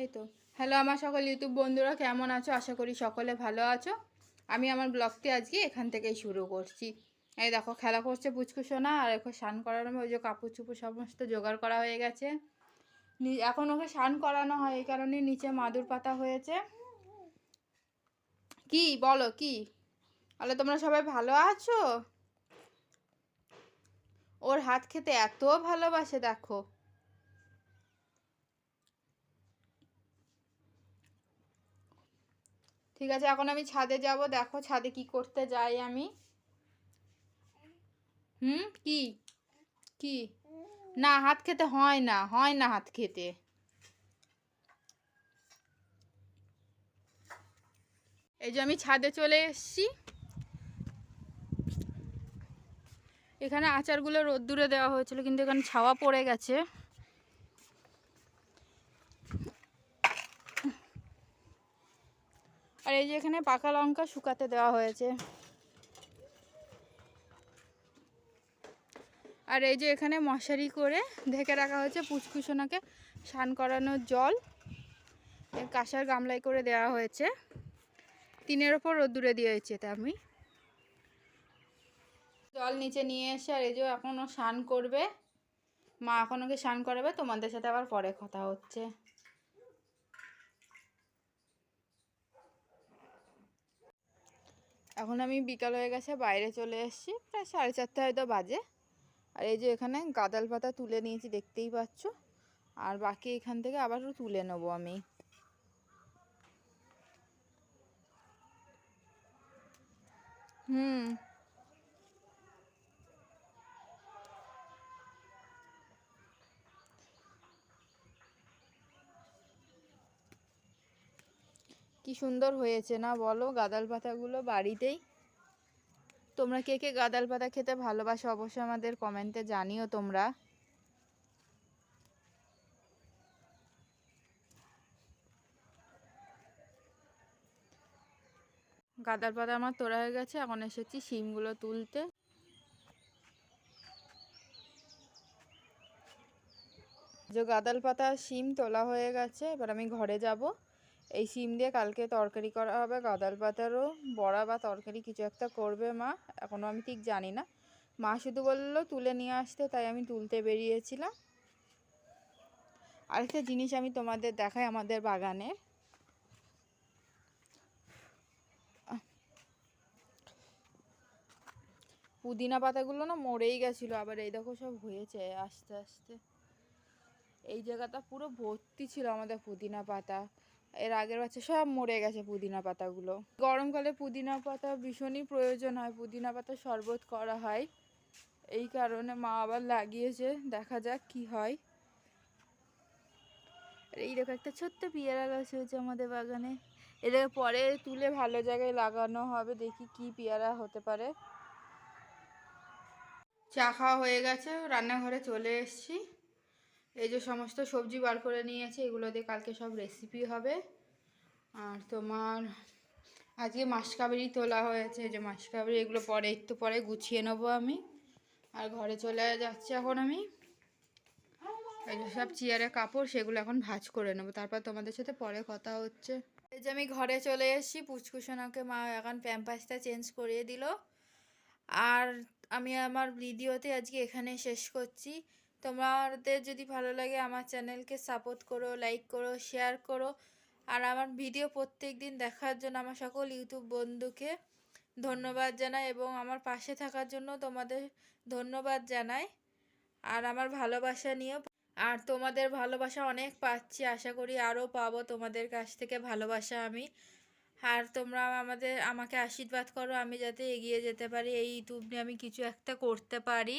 এই তো। হ্যালো আমার সকল ইউটিউব বন্ধুরা, কেমন আছো? আশা করি সকলে ভালো আছো। আমি আমার ব্লগটি আজকে এখান থেকেই শুরু করছি। এই দেখো, খেলা করছে পুচকুসোনা আর এখন স্নান করানো ওই যে কাপড় চুপড় সমস্ত জোগাড় করা হয়ে গেছে। এখন ওকে স্নান করানো হয়, এই কারণে নিচে মাদুর পাতা হয়েছে। কি? বলো কি? বলো, তোমরা সবাই ভালো আছো? ওর হাত খেতে এত ভালোবাসে, দেখো। ঠিক আছে, এখন আমি ছাদে যাব, দেখো ছাদে কি করতে যাই আমি। হুম, কি? কি? না, হাত খেতে হয় না হয় না হাত খেতে। এই যে আমি ছাদে চলে এসেছি। এখানে আচারগুলো রোদ্দুরে দেওয়া হয়েছিল, কিন্তু এখানে ছাওয়া পড়ে গেছে। আর এই যে এখানে পাকা লঙ্কা শুকাতে দেওয়া হয়েছে। আর এই যে এখানে মশারি করে ঢেকে রাখা হয়েছে পুচকুসোনাকে স্নান করানোর জল। কাঁসার গামলায় করে দেওয়া হয়েছে। টিনের ওপর রোদ্দুরে দিয়েছে তা আমি। জল নিচে নিয়ে এসে আর এই যে এখনও স্নান করবে। মা এখন ওকে স্নান করাবে, তোমাদের সাথে আবার পরে কথা হচ্ছে। এখন আমি বিকাল হয়ে গেছে, বাইরে চলে এসেছি। প্রায় সাড়ে চারটে হয়তো বাজে। আর এই যে এখানে গাদাল পাতা তুলে নিয়েছি, দেখতেই পাচ্ছ। আর বাকি এখান থেকে আবারও তুলে নেব আমি। হুম। কি সুন্দর হয়েছে না বলো গাদাল পাতাগুলো বাড়িতেই? তোমরা কে কে গাদাল পাতা খেতে ভালোবাসো অবশ্যই আমাদের কমেন্টে জানিও তোমরা। গাদাল পাতা আমার তোলা হয়ে গেছে, এখন এসেছি শিমগুলো তুলতে। যে গাদাল পাতা শিম তোলা হয়ে গেছে, এবার আমি ঘরে যাব। এই শিম দিয়ে কালকে তরকারি করা হবে, গাদাল পাতারও বড়া বা তরকারি কিছু একটা করবে মা এখনও আমি ঠিক জানি না। মা শুধু বলল তুলে নিয়ে আসতে, তাই আমি তুলতে বেরিয়েছিলাম। আরেকটা জিনিস আমি তোমাদের দেখাই আমাদের বাগানের। পুদিনা পাতাগুলো না মরেই গেছিল, আবার এই দেখো সব হয়েছে আস্তে আস্তে। এই জায়গাটা পুরো ভর্তি ছিল আমাদের পুদিনা পাতা। এর আগের বছর সব মরে গেছে পুদিনা পাতাগুলো। গরমকালে পুদিনা পাতা ভীষণই প্রয়োজন হয়, পুদিনা পাতা শরবত করা হয়। এই কারণে মা আবার লাগিয়েছে, দেখা যাক কি হয়। এই একটা ছোট্ট পেয়ারা গাছ হয়েছে আমাদের বাগানে। এদের পরে তুলে ভালো জায়গায় লাগানো হবে, দেখি কি পেয়ারা হতে পারে। চা খাওয়া হয়ে গেছে, রান্নাঘরে চলে এসেছি। এই যে সমস্ত সবজি বার করে নিয়েছি, এগুলো দিয়ে কালকে সব রেসিপি হবে। আর তোমার আজকে মাসকাবেরি তোলা হয়েছে যে মাসকাবেরি এগুলো পরে একটু পরে গুছিয়ে নেব আমি। আর ঘরে চলে যাচ্ছি এখন আমি। এই যে সব চেয়ারে কাপড়, সেগুলো এখন ভাঁজ করে নেব। তারপর তোমাদের সাথে পরে কথা হচ্ছে। এই যে আমি ঘরে চলে এসেছি পুচকুসোনাকে মা এখন প্যাম্পাসটা চেঞ্জ করিয়ে দিল। আর আমি আমার ভিডিওতে আজকে এখানে শেষ করছি। তোমাদের যদি ভালো লাগে আমার চ্যানেলকে সাপোর্ট করো লাইক করো শেয়ার করো। আর আমার ভিডিও প্রত্যেক দিন দেখার জন্য আমার সকল ইউটিউব বন্ধুকে ধন্যবাদ জানাই এবং আমার পাশে থাকার জন্য তোমাদের ধন্যবাদ জানাই। আর আমার ভালোবাসা নিয়েও আর তোমাদের ভালোবাসা অনেক পাচ্ছি, আশা করি আরও পাবো তোমাদের কাছ থেকে ভালোবাসা আমি। আর তোমরা আমাদের, আমাকে আশীর্বাদ করো, আমি যাতে এগিয়ে যেতে পারি, এই ইউটিউব নিয়ে আমি কিছু একটা করতে পারি।